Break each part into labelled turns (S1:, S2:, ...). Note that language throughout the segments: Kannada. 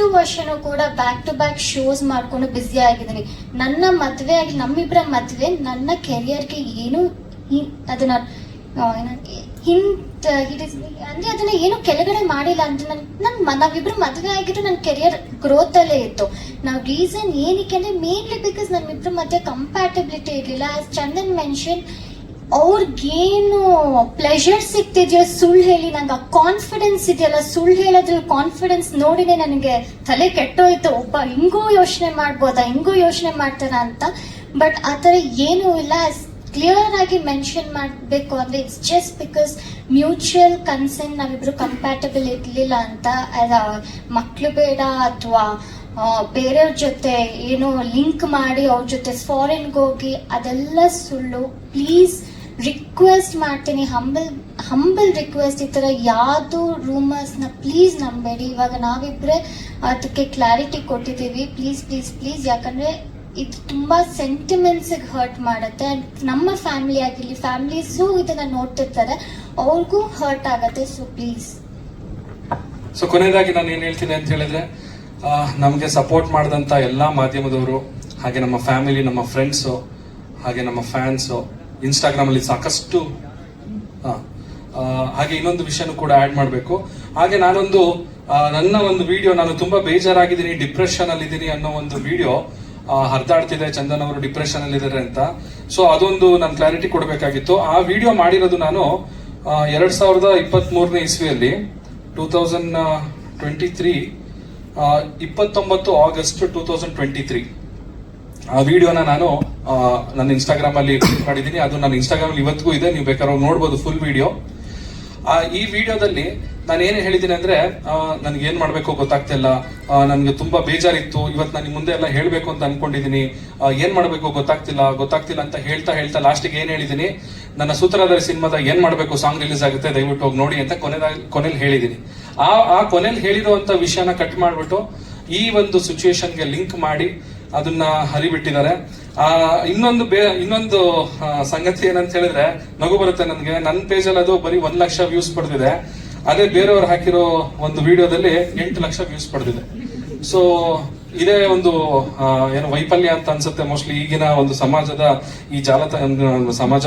S1: ವರ್ಷನೂ ಕೂಡ ಬ್ಯಾಕ್ ಟು ಬ್ಯಾಕ್ ಶೋಸ್ ಮಾಡ್ಕೊಂಡು ಬ್ಯುಸಿ ಆಗಿದ್ದೀನಿ. ನನ್ನ ಮದುವೆ ಆಗಿ ನಮ್ಮಿಬ್ಬರ ಮದುವೆ, ನನ್ನ ಕೆರಿಯರ್ಗೆ ಏನು ಅದನ್ನ ಹಿಂತ್ ಅಂದ್ರೆ ಅದನ್ನ ಏನು ಕೆಳಗಡೆ ಮಾಡಿಲ್ಲ ಅಂತ ನನ್ ನನ್ ನಾವಿಬ್ರು ಮದುವೆ ಆಗಿದ್ದು ನನ್ನ ಕೆರಿಯರ್ ಗ್ರೋತ್ ಅಲ್ಲೇ ಇತ್ತು. ನಾವು ರೀಸನ್ ಏನಕ್ಕೆ ಅಂದ್ರೆ ಮೇನ್ಲಿ ಬಿಕಾಸ್ ನಮ್ಮಿಬ್ರ ಮಧ್ಯೆ ಕಂಪ್ಯಾಟಬಿಲಿಟಿ ಇರಲಿಲ್ಲ. ಆಸ್ ಚಂದನ್ ಮೆನ್ಷನ್ ಅವ್ರಿಗೇನು ಪ್ಲೆಷರ್ ಸಿಗ್ತಿದೆಯೋ ಸುಳ್ಳು ಹೇಳಿ, ನಂಗೆ ಆ ಕಾನ್ಫಿಡೆನ್ಸ್ ಇದೆಯಲ್ಲ, ಸುಳ್ಳು ಹೇಳೋದ್ರಲ್ಲಿ ಕಾನ್ಫಿಡೆನ್ಸ್ ನೋಡಿನೇ ನನಗೆ ತಲೆ ಕೆಟ್ಟೋಯ್ತು. ಒಬ್ಬ ಹಿಂಗೂ ಯೋಚನೆ ಮಾಡ್ಬೋದಾ, ಹಿಂಗೂ ಯೋಚನೆ ಮಾಡ್ತಾರ ಅಂತ. ಬಟ್ ಆ ಥರ ಏನೂ ಇಲ್ಲ. ಕ್ಲಿಯರ್ ಆಗಿ ಮೆನ್ಷನ್ ಮಾಡಬೇಕು ಅಂದರೆ it's just because mutual consent ನಾವಿಬ್ರು ಕಂಪ್ಯಾಟಬಲ್ ಇರಲಿಲ್ಲ ಅಂತ. ಮಕ್ಕಳು ಬೇಡ ಅಥವಾ ಬೇರೆಯವ್ರ ಜೊತೆ ಏನೋ ಲಿಂಕ್ ಮಾಡಿ ಅವ್ರ ಜೊತೆ ಫಾರಿನ್ಗೆ ಹೋಗಿ ಅದೆಲ್ಲ ಸುಳ್ಳು. ಪ್ಲೀಸ್ ರಿಕ್ವೆಸ್ಟ್ ಮಾಡ್ತೀನಿ ಹಂಬಲ್ ಹಂಬಲ್ ರಿಕ್ವೆಸ್ಟ್ ಈ ಥರ ಯಾವುದು ರೂಮರ್ಸ್ನ ಪ್ಲೀಸ್ ನಂಬೇಡಿ. ಇವಾಗ ನಾವಿಬ್ಬರೇ ಅದಕ್ಕೆ ಕ್ಲಾರಿಟಿ ಕೊಟ್ಟಿದ್ದೀವಿ. ಪ್ಲೀಸ್ ಪ್ಲೀಸ್ ಪ್ಲೀಸ್ ಯಾಕಂದರೆ ಇದು ತುಂಬ ಸೆಂಟಿಮೆಂಟ್ಸಿಗೆ ಹರ್ಟ್ ಮಾಡುತ್ತೆ. ಆ್ಯಂಡ್ ನಮ್ಮ ಫ್ಯಾಮಿಲಿ ಆಗಿರಲಿ ಫ್ಯಾಮಿಲೀಸು ಇದನ್ನು ನೋಡ್ತಿರ್ತಾರೆ. ಅವ್ರಿಗೂ ಹರ್ಟ್ ಆಗುತ್ತೆ. ಸೊ ಪ್ಲೀಸ್
S2: ಸೊ ಕೊನೆಯದಾಗಿ ನಾನು ಏನು ಹೇಳ್ತೀನಿ ಅಂತ ಹೇಳಿದ್ರೆ ನಮಗೆ ಸಪೋರ್ಟ್ ಮಾಡಿದಂತ ಎಲ್ಲಾ ಮಾಧ್ಯಮದವರು, ಹಾಗೆ ನಮ್ಮ ಫ್ಯಾಮಿಲಿ ನಮ್ಮ ಫ್ರೆಂಡ್ಸು ಹಾಗೆ ನಮ್ಮ ಫ್ಯಾನ್ಸು ಇನ್ಸ್ಟಾಗ್ರಾಮ್ ಅಲ್ಲಿ ಸಾಕಷ್ಟು ಹಾಗೆ ಇನ್ನೊಂದು ವಿಷಯನೂ ಕೂಡ ಆಡ್ ಮಾಡಬೇಕು. ಹಾಗೆ ನಾನೊಂದು ನನ್ನ ಒಂದು ವಿಡಿಯೋ ನಾನು ತುಂಬಾ ಬೇಜಾರಾಗಿದ್ದೀನಿ ಡಿಪ್ರೆಷನ್ ಅಲ್ಲಿ ಇದ್ದೀನಿ ಅನ್ನೋ ಒಂದು ವಿಡಿಯೋ ಹರಿದಾಡ್ತಿದೆ, ಚಂದನ್ ಅವರು ಡಿಪ್ರೆಷನ್ ಅಲ್ಲಿ ಇದ್ದಾರೆ ಅಂತ. ಸೊ ಅದೊಂದು ನಾನು ಕ್ಲಾರಿಟಿ ಕೊಡಬೇಕಾಗಿತ್ತು. ಆ ವಿಡಿಯೋ ಮಾಡಿರೋದು ನಾನು ಎರಡ್ ಸಾವಿರದ ಇಪ್ಪತ್ತ್ ಮೂರನೇ ಇಸ್ವಿಯಲ್ಲಿ ಟೂ ತೌಸಂಡ್ ಟ್ವೆಂಟಿ ತ್ರೀ ಇಪ್ಪತ್ತೊಂಬತ್ತು August two thousand twenty three ಆ ವಿಡಿಯೋನ ನಾನು ನನ್ನ ಇನ್ಸ್ಟಾಗ್ರಾಮ್ ಅಲ್ಲಿ ಟ್ವೀಟ್ ಮಾಡಿದ್ದೀನಿ. ಅದು ನನ್ನ ಇನ್ಸ್ಟಾಗ್ರಾಮ್ ಇವತ್ತಿಗೂ ಇದೆ. ನೀವು ಬೇಕಾದ್ರೆ ನೋಡ್ಬೋದು ಫುಲ್ ವಿಡಿಯೋ ಈ ವಿಡಿಯೋದಲ್ಲಿ ನಾನು ಏನು ಹೇಳಿದ್ದೀನಿ ಅಂದ್ರೆ ನನ್ಗೆ ಏನ್ ಮಾಡ್ಬೇಕು ಗೊತ್ತಾಗ್ತಿಲ್ಲ ನನ್ಗೆ ತುಂಬಾ ಬೇಜಾರಿತ್ತು. ಇವತ್ತು ನಾನು ಮುಂದೆ ಎಲ್ಲ ಹೇಳ್ಬೇಕು ಅಂತ ಅನ್ಕೊಂಡಿದೀನಿ ಆ, ಏನ್ ಮಾಡ್ಬೇಕು ಗೊತ್ತಾಗ್ತಿಲ್ಲ. ಗೊತ್ತಾಗ್ತಿಲ್ಲ ಅಂತ ಹೇಳ್ತಾ ಹೇಳ್ತಾ ಲಾಸ್ಟಿಗೆ ಏನ್ ಹೇಳಿದೀನಿ ನನ್ನ ಸೂತ್ರಧಾರ ಸಿನಿಮಾದ ಏನ್ ಮಾಡ್ಬೇಕು ಸಾಂಗ್ ರಿಲೀಸ್ ಆಗುತ್ತೆ ದಯವಿಟ್ಟು ಹೋಗಿ ನೋಡಿ ಅಂತ ಕೊನೆದಾಗ ಕೊನೆಯಲ್ಲಿ ಹೇಳಿದೀನಿ ಆ ಆ ಕೊನೆಯಲ್ಲಿ ಹೇಳಿರುವಂತ ವಿಷಯನ ಕಟ್ ಮಾಡ್ಬಿಟ್ಟು ಈ ಒಂದು ಸಿಚುವೇಶನ್ಗೆ ಲಿಂಕ್ ಮಾಡಿ ಅದನ್ನ ಹರಿಬಿಟ್ಟಿದ್ದಾರೆ. ಆ, ಇನ್ನೊಂದು ಬೇ, ಇನ್ನೊಂದು ಸಂಗತಿ ಏನಂತ ಹೇಳಿದ್ರೆ, ನಗು ಬರುತ್ತೆ ನನಗೆ. ನನ್ನ ಪೇಜಲ್ಲಿ ಅದು ಬರೀ ಒಂದ್ ಲಕ್ಷ ವ್ಯೂಸ್ ಪಡೆದಿದೆ. ಅದೇ ಬೇರೆಯವ್ರು ಹಾಕಿರೋ ಒಂದು ವಿಡಿಯೋದಲ್ಲಿ ಎಂಟು ಲಕ್ಷ ವ್ಯೂಸ್ ಪಡೆದಿದೆ. ಸೊ ಇದೇ ಒಂದು ಏನು ವೈಫಲ್ಯ ಅಂತ ಅನ್ಸುತ್ತೆ ಮೋಸ್ಟ್ಲಿ ಈಗಿನ ಒಂದು ಸಮಾಜದ ಈ ಜಾಲತಾಣ, ಸಮಾಜ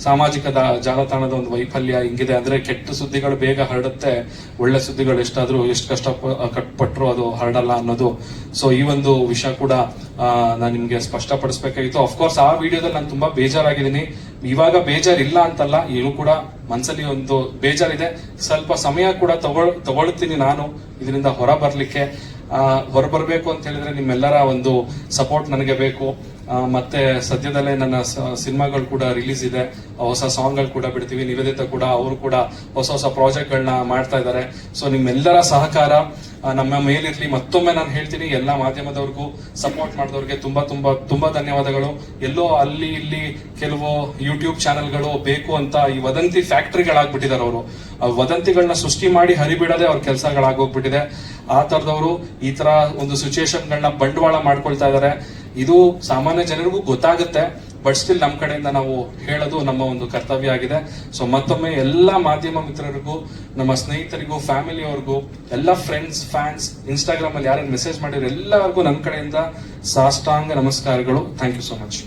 S2: ಸಾಮಾಜಿಕ ಜಾಲತಾಣದ ಒಂದು ವೈಫಲ್ಯ ಹಿಂಗಿದೆ. ಅಂದ್ರೆ ಕೆಟ್ಟ ಸುದ್ದಿಗಳು ಬೇಗ ಹರಡುತ್ತೆ. ಒಳ್ಳೆ ಸುದ್ದಿಗಳು ಎಷ್ಟಾದ್ರೂ ಎಷ್ಟು ಕಷ್ಟ ಕಟ್ಪಟ್ರು ಅದು ಹರಡಲ್ಲ ಅನ್ನೋದು. ಸೊ ಈ ಒಂದು ವಿಷಯ ಕೂಡ ನಾನು ನಿಮ್ಗೆ ಸ್ಪಷ್ಟಪಡಿಸ್ಬೇಕಾಗಿತ್ತು. ಅಫ್ಕೋರ್ಸ್ ಆ ವಿಡಿಯೋದಲ್ಲಿ ನಾನು ತುಂಬಾ ಬೇಜಾರಾಗಿದ್ದೀನಿ. ಇವಾಗ ಬೇಜಾರಿಲ್ಲ ಅಂತಲ್ಲ ಏನು ಕೂಡ ಮನ್ಸಲ್ಲಿ ಒಂದು ಬೇಜಾರಿದೆ. ಸ್ವಲ್ಪ ಸಮಯ ಕೂಡ ತಗೊಳ್ ತಗೊಳ್ತೀನಿ ನಾನು. ಇದರಿಂದ ಹೊರ ಬರ್ಲಿಕ್ಕೆ. ಹೊರ ಬರಬೇಕು ಅಂತ ಹೇಳಿದ್ರೆ ನಿಮ್ಮೆಲ್ಲರ ಒಂದು ಸಪೋರ್ಟ್ ನನಗೆ ಬೇಕು. ಮತ್ತೆ ಸದ್ಯದಲ್ಲೇ ನನ್ನ ಸಿನಿಮಾಗಳು ಕೂಡ ರಿಲೀಸ್ ಇದೆ. ಹೊಸ ಸಾಂಗ್ಗಳು ಕೂಡ ಬಿಡ್ತೀವಿ. ನಿವೇದಿತ ಕೂಡ, ಅವರು ಕೂಡ ಹೊಸ ಹೊಸ ಪ್ರಾಜೆಕ್ಟ್ಗಳನ್ನ ಮಾಡ್ತಾ ಇದ್ದಾರೆ ಸೊ ನಿಮ್ಮೆಲ್ಲರ ಸಹಕಾರ ನಮ್ಮ ಮೇಲಿರಲಿ. ಮತ್ತೊಮ್ಮೆ ನಾನು ಹೇಳ್ತೀನಿ, ಎಲ್ಲಾ ಮಾಧ್ಯಮದವ್ರಿಗೂ ಸಪೋರ್ಟ್ ಮಾಡಿದವ್ರಿಗೆ ತುಂಬಾ ತುಂಬಾ ತುಂಬಾ ಧನ್ಯವಾದಗಳು. ಎಲ್ಲೋ ಅಲ್ಲಿ ಇಲ್ಲಿ ಕೆಲವು ಯೂಟ್ಯೂಬ್ ಚಾನೆಲ್ಗಳು ಬೇಕು ಅಂತ ಈ ವದಂತಿ ಫ್ಯಾಕ್ಟ್ರಿಗಳಾಗ್ಬಿಟ್ಟಿದ್ದಾರೆ ಅವರು. ವದಂತಿಗಳನ್ನ ಸೃಷ್ಟಿ ಮಾಡಿ ಹರಿಬಿಡದೆ ಅವ್ರ ಕೆಲಸಗಳಾಗೋಗ್ಬಿಟ್ಟಿದೆ. ಆ ತರದವರು ಈ ತರ ಒಂದು ಸಿಚುಯೇಷನ್ಗಳನ್ನ ಬಂಡವಾಳ ಮಾಡ್ಕೊಳ್ತಾ ಇದ್ದಾರೆ ಇದು ಸಾಮಾನ್ಯ ಜನರಿಗೂ ಗೊತ್ತಾಗುತ್ತೆ, ಬಟ್ ಸ್ಟಿಲ್ ನಮ್ಮ ಕಡೆಯಿಂದ ನಾವು ಹೇಳೋದು ನಮ್ಮ ಒಂದು ಕರ್ತವ್ಯ ಆಗಿದೆ. ಸೊ ಮತ್ತೊಮ್ಮೆ ಎಲ್ಲ ಮಾಧ್ಯಮ ಮಿತ್ರರಿಗೂ, ನಮ್ಮ ಸ್ನೇಹಿತರಿಗೂ ಫ್ಯಾಮಿಲಿಯವ್ರಿಗೂ ಎಲ್ಲ ಫ್ರೆಂಡ್ಸ್ ಫ್ಯಾನ್ಸ್ ಇನ್ಸ್ಟಾಗ್ರಾಮ್ ಅಲ್ಲಿ ಯಾರು ಮೆಸೇಜ್ ಮಾಡಿರೋ ಎಲ್ಲರಿಗೂ ನಮ್ಮ ಕಡೆಯಿಂದ ಸಾಷ್ಟಾಂಗ ನಮಸ್ಕಾರಗಳು. Thank you so much